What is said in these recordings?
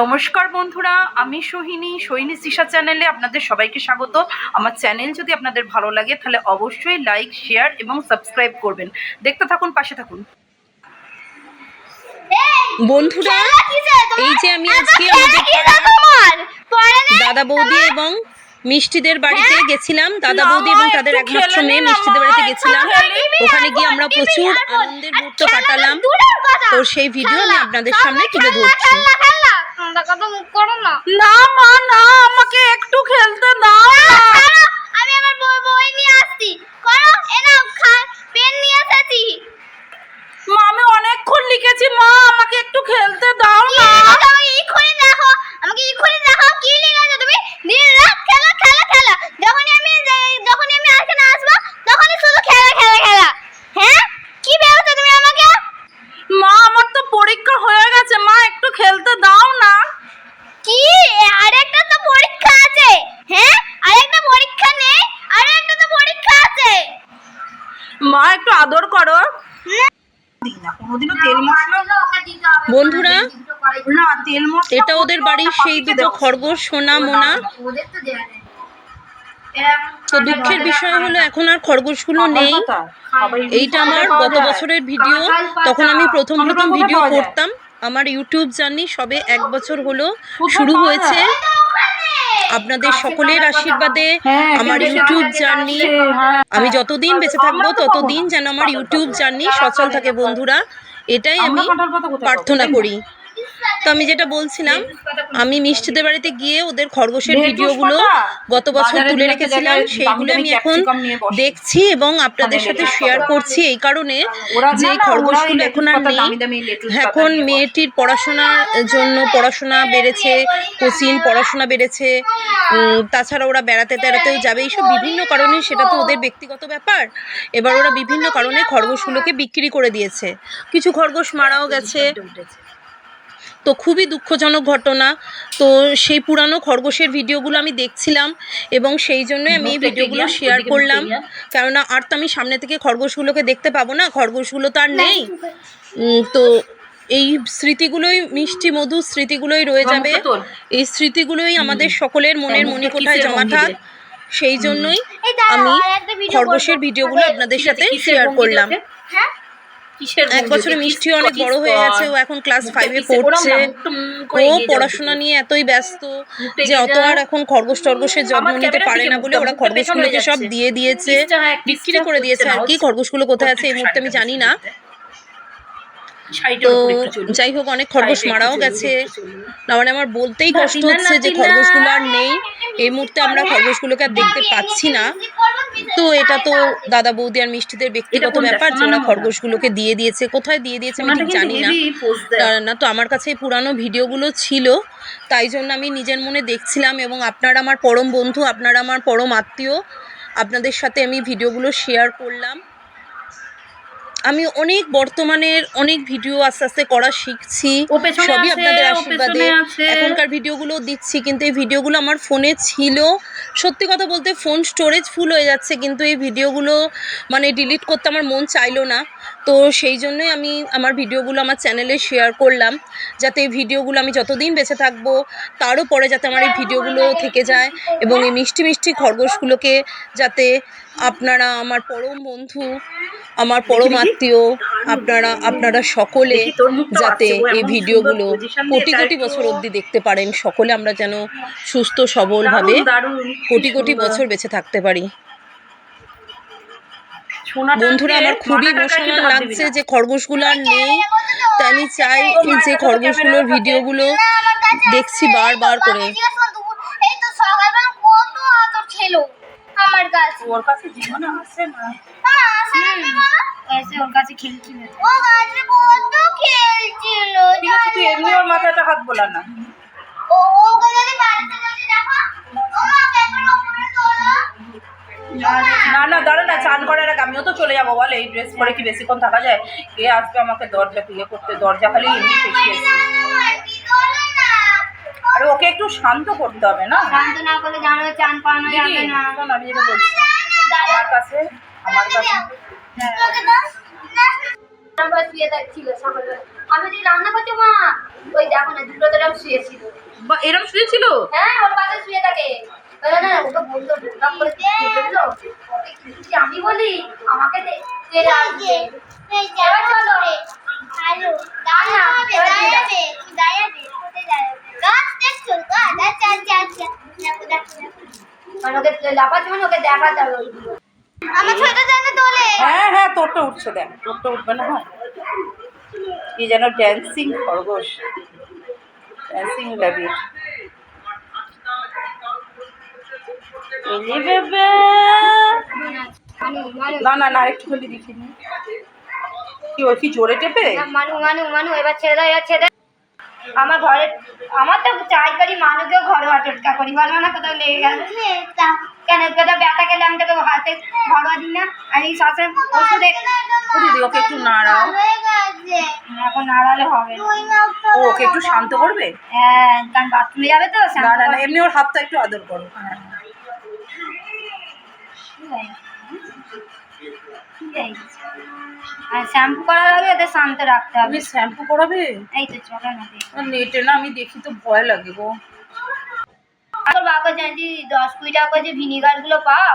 নমস্কার বন্ধুরা আমি সোহিনী সোহিনী সিসা চ্যানেলে আপনাদের সবাইকে স্বাগত। আমার চ্যানেল যদি আপনাদের ভালো লাগে তাহলে অবশ্যই লাইক শেয়ার এবং সাবস্ক্রাইব করবেন। দেখতে থাকুন পাশে থাকুন। বন্ধুরা এই যে আমি আজকে দাদা বৌদি এবং মিষ্টিদের বাড়িতে গেছিলাম। দাদা বৌদি এবং তাদের একমাত্র মেয়ে মিষ্টিদের বাড়িতে গেছিলাম। ওখানে গিয়ে আমরা প্রচুর আনন্দের মুহূর্ত কাটালাম। তো সেই ভিডিও আমি আপনাদের সামনে তুলে ধরছি। না। মা না আমাকে একটু খেলতে দাও আমি আমার বই বই নিয়ে আসছি। করো এ নাও পেন নিয়ে এসেছি। মা আমি অনেকক্ষণ লিখেছি মা আমাকে একটু খেলতে দাও না। আমাকে এক্ষুনি দেখো। আমাকে এক্ষুনি দেখো কি লিখেছো তুমি? দিন রাত খেলা খেলা খেলা। যখনই আমি যখনই আমি এখানে আসব তখনই শুধু খেলা খেলা খেলা। হ্যাঁ? কি ভেবেছো তুমি আমাকে? মা আমার তো পরীক্ষা হয়ে গেছে মা একটু খেলতে দাও না কি আরেকটা তো পরীক্ষা আছে হ্যাঁ আরেকটা পরীক্ষা নেই আরেকটা তো পরীক্ষা আছে মা একটু আদর করো। বন্ধুরা এটা ওদের বাড়ির সেই দুটো খরগোশ সোনা মোনা। তো দুঃখের বিষয় হলো এখন আর খরগোশগুলো নেই। এইটা আমার গত বছরের ভিডিও। তখন আমি প্রথম প্রথম ভিডিও করতাম। আমার ইউটিউব জার্নি সবে এক বছর হলো শুরু হয়েছে। আপনাদের সকলের আশীর্বাদে আমার ইউটিউব জার্নি আমি যতদিন বেঁচে থাকব ততদিন যেন আমার ইউটিউব জার্নি সচল থাকে বন্ধুরা। এটাই আমি প্রার্থনা করি। তো আমি যেটা বলছিলাম আমি মিষ্টিদের বাড়িতে গিয়ে ওদের খরগোশের ভিডিওগুলো গত বছর তুলে রেখেছিলাম সেইগুলো আমি এখন দেখছি এবং আপনাদের সাথে শেয়ার করছি। এই কারণে যে খরগোশগুলো এখন আর নেই এখন মেয়েটির পড়াশোনার জন্য পড়াশোনা বেড়েছে কোচিং পড়াশোনা বেড়েছে তাছাড়া ওরা বেড়াতে তেড়াতেও যাবে এইসব বিভিন্ন কারণে সেটা তো ওদের ব্যক্তিগত ব্যাপার। এবার ওরা বিভিন্ন কারণে খরগোশগুলোকে বিক্রি করে দিয়েছে। কিছু খরগোশ মারাও গেছে তো খুবই দুঃখজনক ঘটনা। তো সেই পুরানো খরগোশের ভিডিওগুলো আমি দেখছিলাম এবং সেই জন্যই আমি এই ভিডিওগুলো শেয়ার করলাম। কেননা আর তো আমি সামনে থেকে খরগোশগুলোকে দেখতে পাবো না খরগোশগুলো তো আর নেই। তো এই স্মৃতিগুলোই মিষ্টি মধু স্মৃতিগুলোই রয়ে যাবে। এই স্মৃতিগুলোই আমাদের সকলের মনের মণিকোঠায় জমা থাক। সেই জন্যই আমি খরগোশের ভিডিওগুলো আপনাদের সাথে শেয়ার করলাম। হ্যাঁ? এক বছরে মিষ্টি অনেক বড় হয়ে গেছে ও এখন ক্লাস ফাইভে পড়ছে। ও পড়াশোনা নিয়ে এতই ব্যস্ত যে অত আর এখন খরগোশ টরগোশের যত্ন নিতে পারে না বলে ওরা খরগোশগুলোকে সব দিয়ে দিয়েছে। হ্যাঁ, বিক্রি করে দিয়েছে আর কি খরগোশগুলো কোথায় আছে এই মুহূর্তে আমি জানি না। তো। যাই হোক অনেক খরগোশ মারাও গেছে। না মানে আমার বলতেই কষ্ট হচ্ছে যে। খরগোশগুলো আর নেই। এই মুহূর্তে আমরা খরগোশগুলোকে আর দেখতে পাচ্ছি না তো এটা তো দাদা বৌদি আর মিষ্টিদের ব্যক্তিগত ব্যাপার যে ওরা খরগোশগুলোকে দিয়ে দিয়েছে কোথায় দিয়ে দিয়েছে আমি ঠিক জানি। না, না তো আমার কাছে এই পুরানো ভিডিওগুলো ছিল তাই জন্য আমি নিজের মনে দেখছিলাম এবং আপনারা আমার পরম বন্ধু আপনারা আমার পরম আত্মীয় আপনাদের সাথে আমি ভিডিওগুলো শেয়ার করলাম। আমি অনেক বর্তমানের অনেক ভিডিও আস্তে আস্তে করা শিখছি। সবই আপনাদের আশীর্বাদে এখনকার ভিডিওগুলো দিচ্ছি কিন্তু এই ভিডিওগুলো আমার ফোনে ছিল। সত্যি কথা বলতে ফোন স্টোরেজ ফুল হয়ে যাচ্ছে কিন্তু এই ভিডিওগুলো মানে ডিলিট করতে আমার মন চাইলো না। তো সেই জন্যই আমি আমার ভিডিওগুলো আমার চ্যানেলে শেয়ার করলাম যাতে এই ভিডিওগুলো আমি যতদিন বেঁচে থাকব তারও পরে যাতে আমার এই ভিডিওগুলো থেকে যায় এবং এই মিষ্টি মিষ্টি খরগোশগুলোকে যাতে আপনারা আমার পরম বন্ধু আমার পরম আত্মীয় আপনারা আপনারা সকলে যাতে এই ভিডিওগুলো কোটি কোটি বছর অবধি দেখতে পারেন। সকলে আমরা যেন সুস্থ সবলভাবে কোটি কোটি বছর বেঁচে থাকতে পারি। বন্ধুরা আমার খুবই ইমোশনাল লাগছে যে খরগোশগুলো আর নেই। তাই আমি চাই যে খরগোশগুলোর ভিডিওগুলো দেখছি বারবার করে। এই তো সকালবেলা কত আদর খেলো? আমার কাছে। ওর কাছে জীবনে আসে না। বলো। এসে ওর কাছে খেলছিল। ও গাছে কত খেলছিল ঠিক আছে তুই এমনি ওর মাথাটা হাত বোলা না। ও যদি বাড়িতে দেখো। ও একবার উপরে তোলো। না না দাঁড়া না চান করার আগে আমিও তো চলে যাব বল। এই ড্রেস পরে কি বেশিক্ষণ থাকা যায়? কে আসবে আমাকে দরজা ইয়ে করতে দরজা খালি এমনি ফেসে আরে ওকে একটু শান্ত করতে হবে না? শান্ত না করলে জানো চান পানো দিদি যাবে না। শোন, আমি যেটা বলছি। আমার কাছে আমার কাছে। আমার শুয়ে থাকছিল সকালবেলা আমি যদি রান্না করছি মা ওই দেখো না দুটো তোরাও শুয়েছিল বা এরম শুয়েছিল হ্যাঁ ওর পাশে শুয়ে থাকে। বলে না ওকে বলতো আমি বলি আমাকে চলো আলু দাঁড়াবে দাঁড়াবে দাঁড়াবে কোথায় দাঁড়াবে গাছ দেখছ গাছ আচ্ছা আচ্ছা আচ্ছা দেখো দেখো দেখো মানে ওকে মানে ওকে দেখাতে হবে ওইগুলো আমার ছোট জানে তোলে। হ্যাঁ হ্যাঁ তোরটা উঠছে দেখ তোরটা উঠবে না হয়। কি যেন ড্যান্সিং খরগোশ। ড্যান্সিং র্যাবিট না না না একটুখানি দেখিনি। কি ওই কি জোরে টেপে? মানু মানু মানু এবার ছেড়ে দাও এবার ছেড়ে। আমার ঘরে আমার তো চাই করি মানুষকেও ঘরে টোটকা করি বলব না কোথাও লেগে গেল। কেন কোথাও ব্যথা খেলে আমি তোকে হাতে ঘরোয়া দিই না? আর এই শ্বাসের ওষুধে ও দিদি ওকে একটু নাড়াও। এখন নাড়ালে হবে। ও ওকে একটু শান্ত করবে? হ্যাঁ কারণ বাথরুমে যাবে তো না এমনি ওর হাতটা একটু আদর করো। হ্যাঁ। আর শ্যাম্পু করার আগে এদের শান্ত রাখতে হবে। তুমি শ্যাম্পু করাবে? এই তো চলো না নেটে না আমি দেখি তো ভয় লাগে গো। আর বাবা জানি দশ কুড়ি টাকা যে ভিনিগারগুলো পাও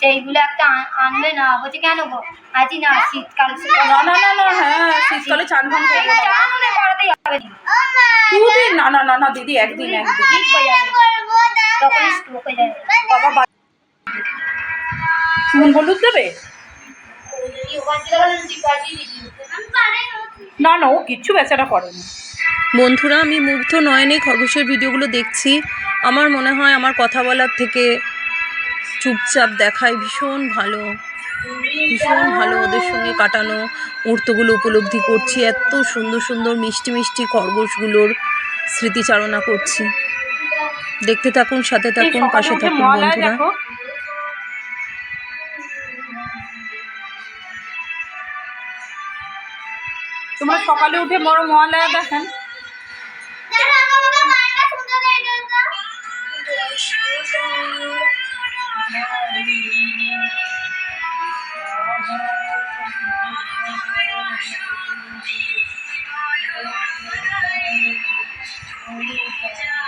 সেইগুলো একটা আন- আনবে না বলছে কেন গো? আছি না শীতকাল না না না না হ্যাঁ শীতকালে চান ফান করব না চানুনে করাতেই হবে। দুদিন না না না না দিদি একদিন একদিন। তখন স্ট্রোক হয়ে যাবে। বাবা চুন হলুদ দেবে? না না ও কিচ্ছু বেচারা করে না বন্ধুরা আমি মুগ্ধ নয়নে খরগোশের ভিডিওগুলো দেখছি। আমার মনে হয় আমার কথা বলার থেকে চুপচাপ দেখায় ভীষণ ভালো। ভীষণ ভালো ওদের সঙ্গে কাটানো মুহূর্তগুলো উপলব্ধি করছি। এত সুন্দর সুন্দর মিষ্টি মিষ্টি খরগোশগুলোর স্মৃতিচারণা করছি। দেখতে থাকুন সাথে থাকুন পাশে থাকুন বন্ধুরা। তোমরা সকালে উঠে বড় মহালয়া দেখেন। দাঁড়া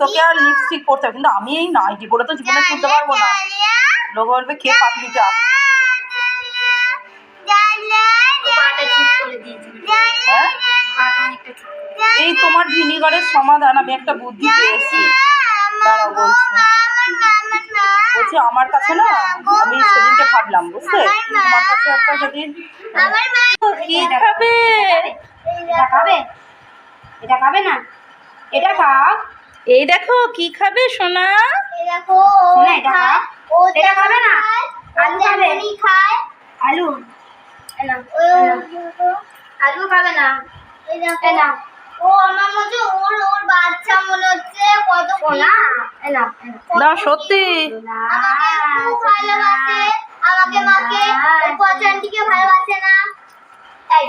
তোকে আর লিপস্টিক পরতে হবে কিন্তু আমি এই নাইটি পরে তো জীবনে তুলতে পারব না। লোক বলবে খেয়ে পাতলিটা ঠিক করে দিয়েছি হ্যাঁ? এই তোমার ভিনিগারের সমাধান আমি একটা বুদ্ধি পেয়েছি। দাঁড়াও বলছি। বলছি আমার কাছে না আমি সেদিনকে ভাবলাম বুঝতে তোমার কাছে একটা যদি কি খাবে এটা খাবে? এটা খাবে না? এটা খাও। এই দেখো কি খাবে সোনা? দেখো এটা খাবে না? আলু আলু খাবে? খায় আলু? ও আলু খাবে না? ও আমার মনে ওর ওর বাচ্চা মনে হচ্ছে কত না না সত্যি। আমাকে ভালোবাসে। আমাকে মাকে ওর ভালোবাসে না। এই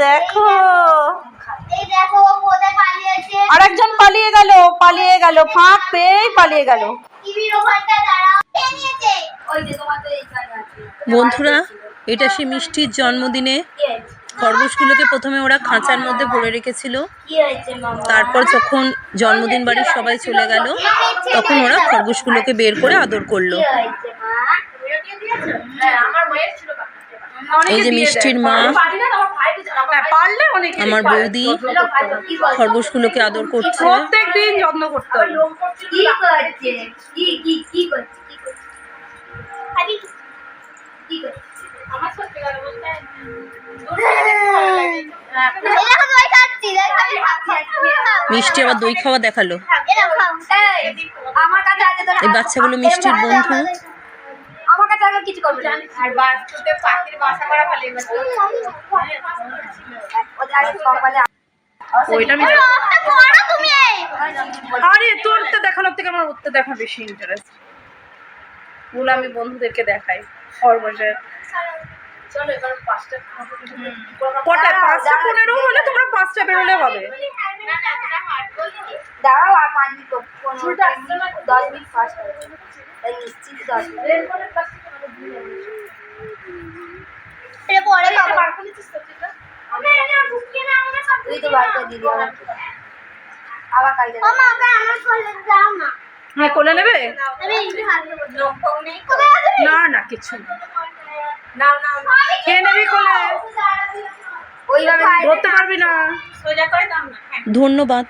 দেখো। আরেকজন পালিয়ে গেল পালিয়ে গেল ফাঁক পেয়েই পালিয়ে গেল। টিভির ওখানটা দাঁড়াও। খেয়ে নিয়েছে? ওই যে তোমার তো এইখানে আছে। বন্ধুরা এটা সে মিষ্টির জন্মদিনে খরগোশগুলোকে প্রথমে ওরা খাঁচার মধ্যে ভরে রেখেছিল। তারপর যখন জন্মদিন বাড়ির সবাই চলে গেল তখন ওরা খরগোশগুলোকে বের করে আদর করল। হ্যাঁ আমার মায়ের ছিল এই যে মিষ্টির মা। হ্যাঁ, পারলে অনেক আমার বৌদি খরগোশগুলোকে আদর করছে। প্রত্যেক দিন যত্ন করতে মিষ্টি আবার দই খাওয়া দেখাল। এই বাচ্চাগুলো মিষ্টির বন্ধু। কাছে করবে না আর পাখির বাসা করা ওইটা আরে তোরটা দেখানোর থেকে আমার ওরটা দেখা বেশি ইন্টারেস্ট ওগুলো আমি বন্ধুদেরকে দেখাই খরগোশের কটা পাঁচটা পনেরো হলে তোমরা পাঁচটা বেরোলে হবে দাঁড়াও আর পাঁচ দশ মিনিট ফার্স্ট নিশ্চিত দশ মিনিট এটা পরে খাব তুই তো বার করে দিবি আবার আবার কালকে ও মা আমার কোলে দাও না। হ্যাঁ কোলে নেবে? না না কিছু নেবি কোলে? ধরতে পারবি না। ধন্যবাদ।